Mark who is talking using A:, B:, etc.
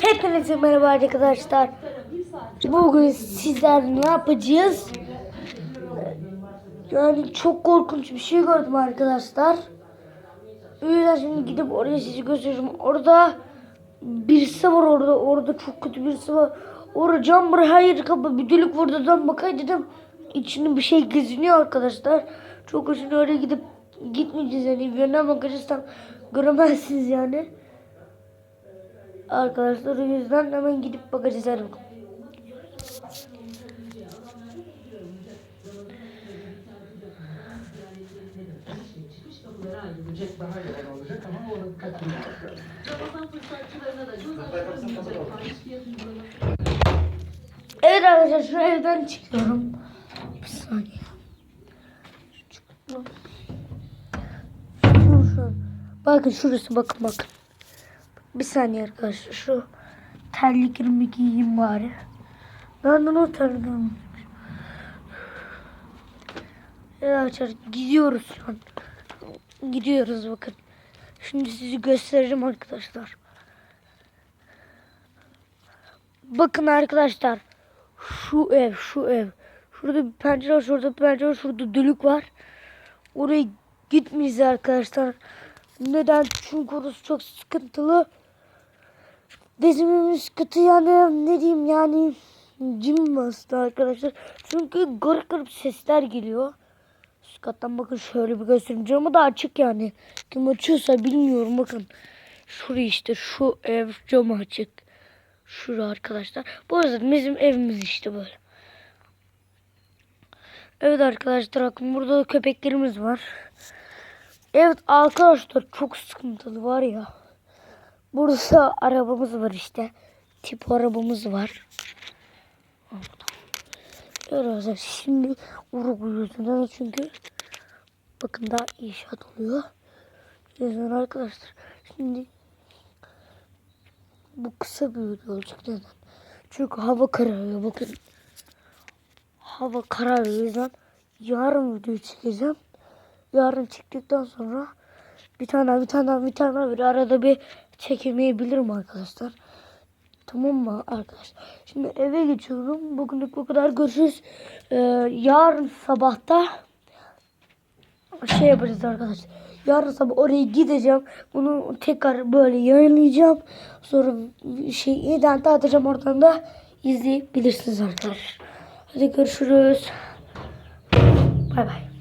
A: Hepinize merhaba arkadaşlar. Bugün sizler ne yapacağız? Yani çok korkunç bir şey gördüm arkadaşlar. O şimdi gidip oraya sizi göstereceğim. Orada birisi var orada. Orada çok kötü birisi var. Orada cam var. Hayır kapı bir delik var. Oradan bakay dedim. İçinde bir şey geziniyor arkadaşlar. Çok hoşuna oraya gidip gitmeyeceğiz yani. Yönden bakacağız tam göremezsiniz yani. Arkadaşlar o yüzden hemen gidip bakacağız
B: uygulaması
A: Evet arkadaşlar şu evden çıkıyorum. Bir saniye. Şu, şu. Bakın şurası bakın bakın. Bir saniye arkadaşlar şu terliklerimi giyeyim bari. O terliklerimi Evet arkadaşlar gidiyoruz şu an. Gidiyoruz bakın. Şimdi sizi göstereceğim arkadaşlar. Bakın arkadaşlar. Şu ev, şu ev. Şurada bir pencere var, şurada bir pencere var, şurada delik var. Oraya gitmeyiz arkadaşlar. Neden? Çünkü orası çok sıkıntılı. Dizimiz sıkıntı yani ne diyeyim yani cim bastı arkadaşlar. Çünkü garip garip sesler geliyor. Üst kattan bakın şöyle bir göstereyim. Camı da açık yani. Kim açıyorsa bilmiyorum bakın. Şuraya işte şu ev camı açık. Şura arkadaşlar. Bu arada bizim evimiz işte böyle. Evet arkadaşlar bakın burada köpeklerimiz var. Evet arkadaşlar çok sıkıntılı var ya. Burada arabamız var işte. Tip arabamız var. Arkadaşlar şimdi vurguluyoruz. Neden? Çünkü bakın daha inşaat oluyor. O yüzden arkadaşlar şimdi bu kısa bir video olacak neden? Çünkü hava kararıyor bakın. Hava kararıyor yüzden yarın video çekeceğim. Yarın çıktıktan sonra bir tane bir tane bir tane bir arada bir çekemeyebilirim arkadaşlar. Tamam mı arkadaşlar? Şimdi eve geçiyorum. Bugünlük bu kadar. Görüşürüz. Ee, yarın sabahta şey yapacağız arkadaşlar. Yarın sabah oraya gideceğim. Bunu tekrar böyle yayınlayacağım. Sonra şey internete atacağım oradan da izleyebilirsiniz arkadaşlar. Hadi görüşürüz. Bay bay.